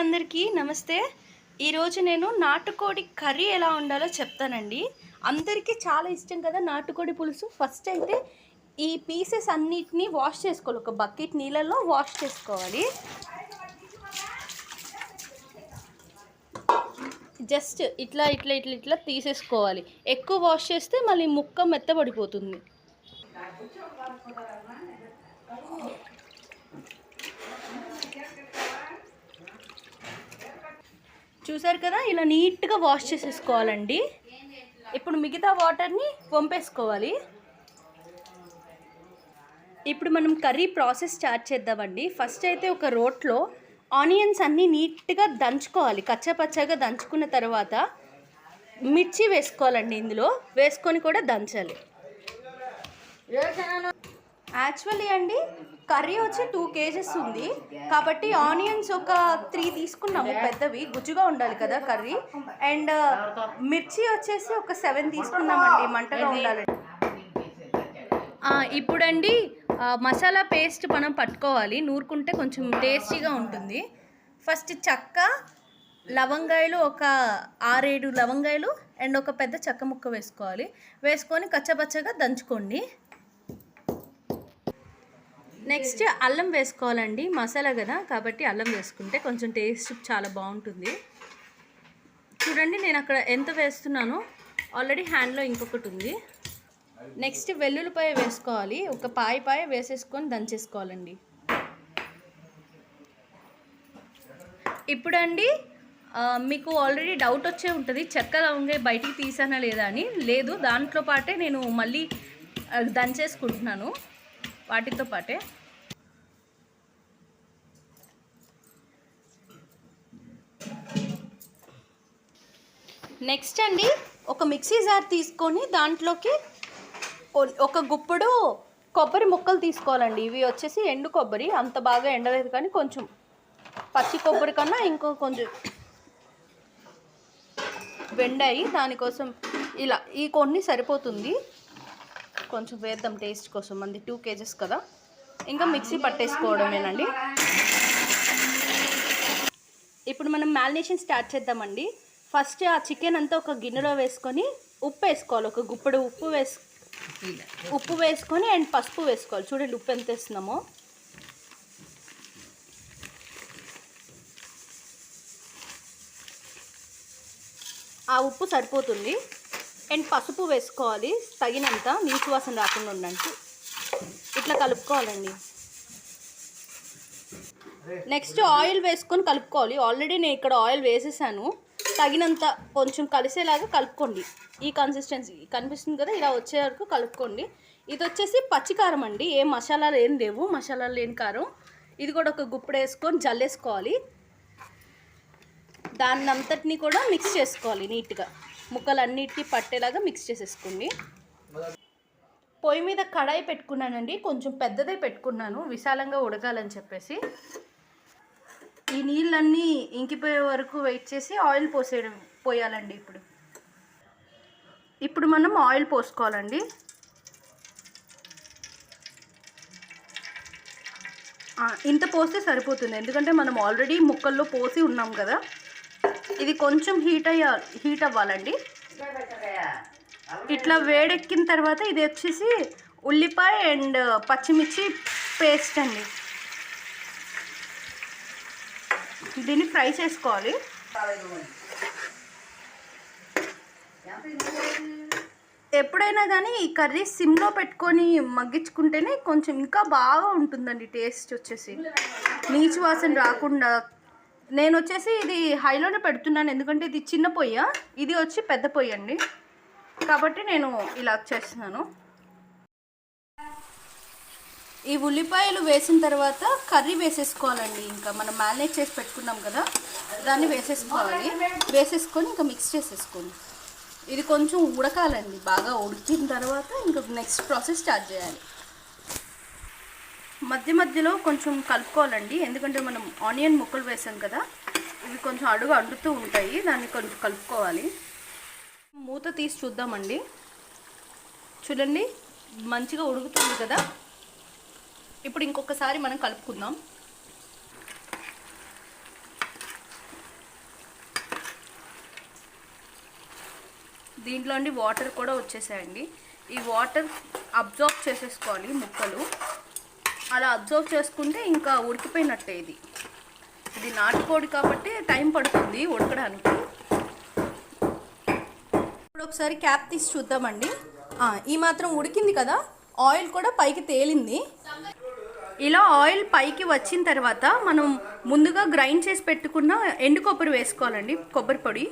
అందరికీ నమస్తే. ఈరోజు నేను నాటుకోడి కర్రీ ఎలా ఉండాలో చెప్తానండి. అందరికీ చాలా ఇష్టం కదా నాటుకోడి పులుసు. ఫస్ట్ అయితే ఈ పీసెస్ అన్నిటినీ వాష్ చేసుకోవాలి. ఒక బకెట్ నీళ్ళల్లో వాష్ చేసుకోవాలి. జస్ట్ ఇట్లా ఇట్లా ఇట్లా ఇట్లా తీసేసుకోవాలి. ఎక్కువ వాష్ చేస్తే మళ్ళీ ముక్క మెత్తబడిపోతుంది. చూసారు కదా? ఇలా నీట్గా వాష్ చేసేసుకోవాలండి. ఇప్పుడు మిగతా వాటర్ని పంపేసుకోవాలి ఇప్పుడు మనం కర్రీ ప్రాసెస్ స్టార్ట్ చేద్దామండి. ఫస్ట్ అయితే ఒక రోట్లో ఆనియన్స్ అన్నీ నీట్గా దంచుకోవాలి. కచ్చపచ్చగా దంచుకున్న తర్వాత మిర్చి వేసుకోవాలండి ఇందులో. వేసుకొని కూడా దంచాలి. యాక్చువల్లీ అండి కర్రీ వచ్చి టూ కేజెస్ ఉంది. కాబట్టి ఆనియన్స్ ఒక త్రీ తీసుకున్నాము పెద్దవి. గుజ్జుగా ఉండాలి కదా కర్రీ. అండ్ మిర్చి వచ్చేసి ఒక సెవెన్ తీసుకున్నామండి మంటగా ఉండాలి. ఆ, ఇప్పుడండి మసాలా పేస్ట్ మనం పట్టుకోవాలి. నూరుకుంటే కొంచెం టేస్టీగా ఉంటుంది. ఫస్ట్ చెక్క లవంగాయలు ఒక ఆరేడు లవంగాయలు అండ్ ఒక పెద్ద చెక్క ముక్క వేసుకోవాలి. వేసుకొని కచ్చపచ్చగా దంచుకోండి. నెక్స్ట్ అల్లం వేసుకోవాలండి మసాలా కదా కాబట్టి అల్లం వేసుకుంటే కొంచెం టేస్ట్ చాలా బాగుంటుంది. చూడండి నేను అక్కడ ఎంత వేస్తున్నానో ఆల్రెడీ హ్యాండ్లో ఇంకొకటి ఉంది. నెక్స్ట్ వెల్లుల్లిపాయ వేసుకోవాలి ఒక పాయ పాయ వేసేసుకొని దంచేసుకోవాలండి. ఇప్పుడండి మీకు ఆల్రెడీ డౌట్ వచ్చే ఉంటుంది చెక్క లవంగాయ బయటికి తీసానా లేదా అని. లేదు దాంట్లో పాటే నేను మళ్ళీ దంచేసుకుంటున్నాను వాటితో పాటే. నెక్స్ట్ అండి ఒక మిక్సీ జార్ తీసుకొని దాంట్లోకి ఒక గుప్పుడు కొబ్బరి ముక్కలు తీసుకోవాలండి. ఇవి వచ్చేసి ఎండు కొబ్బరి అంత బాగా ఎండలేదు కానీ కొంచెం పచ్చి కొబ్బరి కన్నా ఇంకో కొంచెం వెండాయి దానికోసం ఇలా ఈ కొన్ని సరిపోతుంది. కొంచెం వేద్దాం టేస్ట్ కోసం మంది టూ కేజెస్ కదా. ఇంకా మిక్సీ పట్టేసుకోవడమేనండి. ఇప్పుడు మనం మ్యాలినేషన్ స్టార్ట్ చేద్దామండి. ఫస్ట్ ఆ చికెన్ అంతా ఒక గిన్నెలో వేసుకొని ఉప్పు వేసుకోవాలి. ఒక గుప్పెడు ఉప్పు వేసు ఉప్పు వేసుకొని అండ్ పసుపు వేసుకోవాలి. చూడండి ఉప్పు ఎంత వేస్తున్నామో. ఆ ఉప్పు సరిపోతుంది. అండ్ పసుపు వేసుకోవాలి. తగినంత నీచు వాసన రాకుండా ఉండడానికి ఇట్లా కలుపుకోవాలండి. నెక్స్ట్ ఆయిల్ వేసుకొని కలుపుకోవాలి. ఆల్రెడీ నేను ఇక్కడ ఆయిల్ వేసేసాను. తగినంత కొంచెం కలిసేలాగా కలుపుకోండి. ఈ కన్సిస్టెన్సీ కనిపిస్తుంది కదా ఇలా వచ్చే వరకు కలుపుకోండి. ఇది వచ్చేసి పచ్చికారం అండి. ఏ మసాలాలు ఏం లేవు మసాలాలు లేని కారం. ఇది కూడా ఒక గుప్పుడు వేసుకొని జల్లేసుకోవాలి. దాన్ని అంతటిని కూడా మిక్స్ చేసుకోవాలి నీట్గా. ముక్కలన్నిటికీ పట్టేలాగా మిక్స్ చేసేసుకోండి. పొయ్యి మీద కడాయి పెట్టుకున్నానండి. కొంచెం పెద్దదే పెట్టుకున్నాను. విశాలంగా ఉడకాలని చెప్పేసి. ఈ నీళ్ళన్నీ ఇంకిపోయే వరకు వెయిట్ చేసి ఆయిల్ పోసేయడం పోయాలండి ఇప్పుడు. ఇప్పుడు మనం ఆయిల్ పోసుకోవాలండి. ఇంత పోస్తే సరిపోతుంది. ఎందుకంటే మనం ఆల్రెడీ ముక్కల్లో పోసి ఉన్నాం కదా. ఇది కొంచెం హీట్ అయ్యా హీట్ అవ్వాలండి. ఇట్లా వేడెక్కిన తర్వాత ఇది వచ్చేసి ఉల్లిపాయ అండ్ పచ్చిమిర్చి పేస్ట్ అండి. దీన్ని ఫ్రై చేసుకోవాలి. ఎప్పుడైనా కానీ ఈ కర్రీ సిమ్లో పెట్టుకొని మగ్గించుకుంటేనే కొంచెం ఇంకా బాగా ఉంటుందండి టేస్ట్ వచ్చేసి. నీచు వాసన రాకుండా. నేను వచ్చేసి ఇది హైలోనే పెడుతున్నాను ఎందుకంటే ఇది చిన్న పొయ్య ఇది వచ్చి పెద్ద పొయ్యి అండి. కాబట్టి నేను ఇలా చేస్తున్నాను. ఈ ఉల్లిపాయలు వేసిన తర్వాత కర్రీ వేసేసుకోవాలండి. ఇంకా మనం మ్యారినేట్ చేసి పెట్టుకున్నాం కదా దాన్ని వేసేసుకోవాలి. వేసేసుకొని ఇంకా మిక్స్ చేసేసుకోండి. ఇది కొంచెం ఉడకాలండి బాగా ఉడికిన తర్వాత ఇంకా నెక్స్ట్ ప్రాసెస్ స్టార్ట్ చేయాలి. మధ్య మధ్యలో కొంచెం కలుపుకోవాలండి ఎందుకంటే మనం ఆనియన్ ముక్కలు వేసాం కదా ఇవి కొంచెం అడుగు అంటుతూ ఉంటాయి దాన్ని కొంచెం కలుపుకోవాలి. మూత తీసి చూద్దామండి. చూడండి మంచిగా ఉడుకుతుంది కదా. ఇప్పుడు ఇంకొకసారి మనం కలుపుకుందాం. దీంట్లో అండి వాటర్ కూడా వచ్చేసాయండి. ఈ వాటర్ అబ్జార్బ్ చేసేసుకోవాలి ముక్కలు. అలా అబ్జర్వ్ చేసుకుంటే ఇంకా ఉడికిపోయినట్టే ఇది. ఇది నాటుకోడి కాబట్టి టైం పడుతుంది ఉడకడానికి. ఇప్పుడు ఒకసారి క్యాప్ తీసి చూద్దామండి. ఈ మాత్రం ఉడికింది కదా? ఆయిల్ కూడా పైకి తేలింది. ఇలా ఆయిల్ పైకి వచ్చిన తర్వాత మనం ముందుగా గ్రైండ్ చేసి పెట్టుకున్న ఎండు కొబ్బరి వేసుకోవాలండి కొబ్బరి పొడి.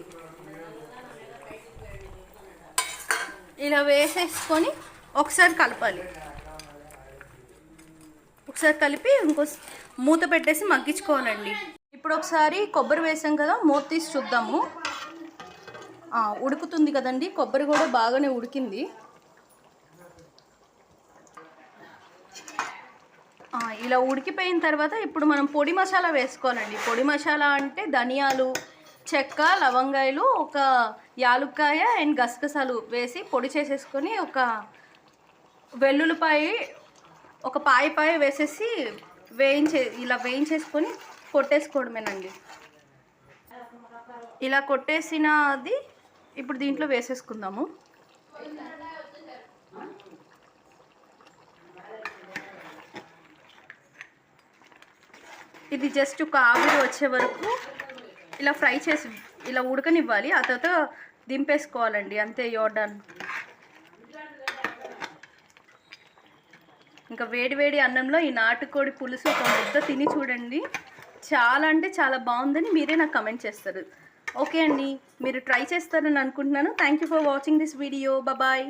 ఇలా వేసేసుకొని ఒకసారి కలపాలి. ఒకసారి కలిపి ఇంకో మూత పెట్టేసి మగ్గించుకోవాలండి. ఇప్పుడు ఒకసారి కొబ్బరి వేసాం కదా మూత తీసి చూద్దాము. ఉడుకుతుంది కదండి కొబ్బరి కూడా బాగానే ఉడికింది. ఇలా ఉడికిపోయిన తర్వాత ఇప్పుడు మనం పొడి మసాలా వేసుకోవాలండి. పొడి మసాలా అంటే ధనియాలు చెక్క లవంగాయలు ఒక యాలుక్కాయ అండ్ గసగసాలు వేసి పొడి చేసేసుకొని ఒక వెల్లుల్లిపాయ ఒక పాయ పాయ వేసేసి వేయించే ఇలా వేయించేసుకొని కొట్టేసుకోవడమేనండి. ఇలా కొట్టేసినది ఇప్పుడు దీంట్లో వేసేసుకుందాము. ఇది జస్ట్ ఒక ఆవిరి వచ్చే వరకు ఇలా ఫ్రై చేసి ఇలా ఉడకనివ్వాలి. ఆ తర్వాత దింపేసుకోవాలండి. అంతే యోడన్ ఇంకా వేడివేడి అన్నంలో ఈ నాటుకోడి పులుసు ఒక ముద్ద తిని చూడండి. చాలా అంటే చాలా బాగుందని మీరే నాకు కమెంట్ చేస్తారు. ఓకే అండి మీరు ట్రై చేస్తారని అనుకుంటున్నాను. Thank you for watching this video bye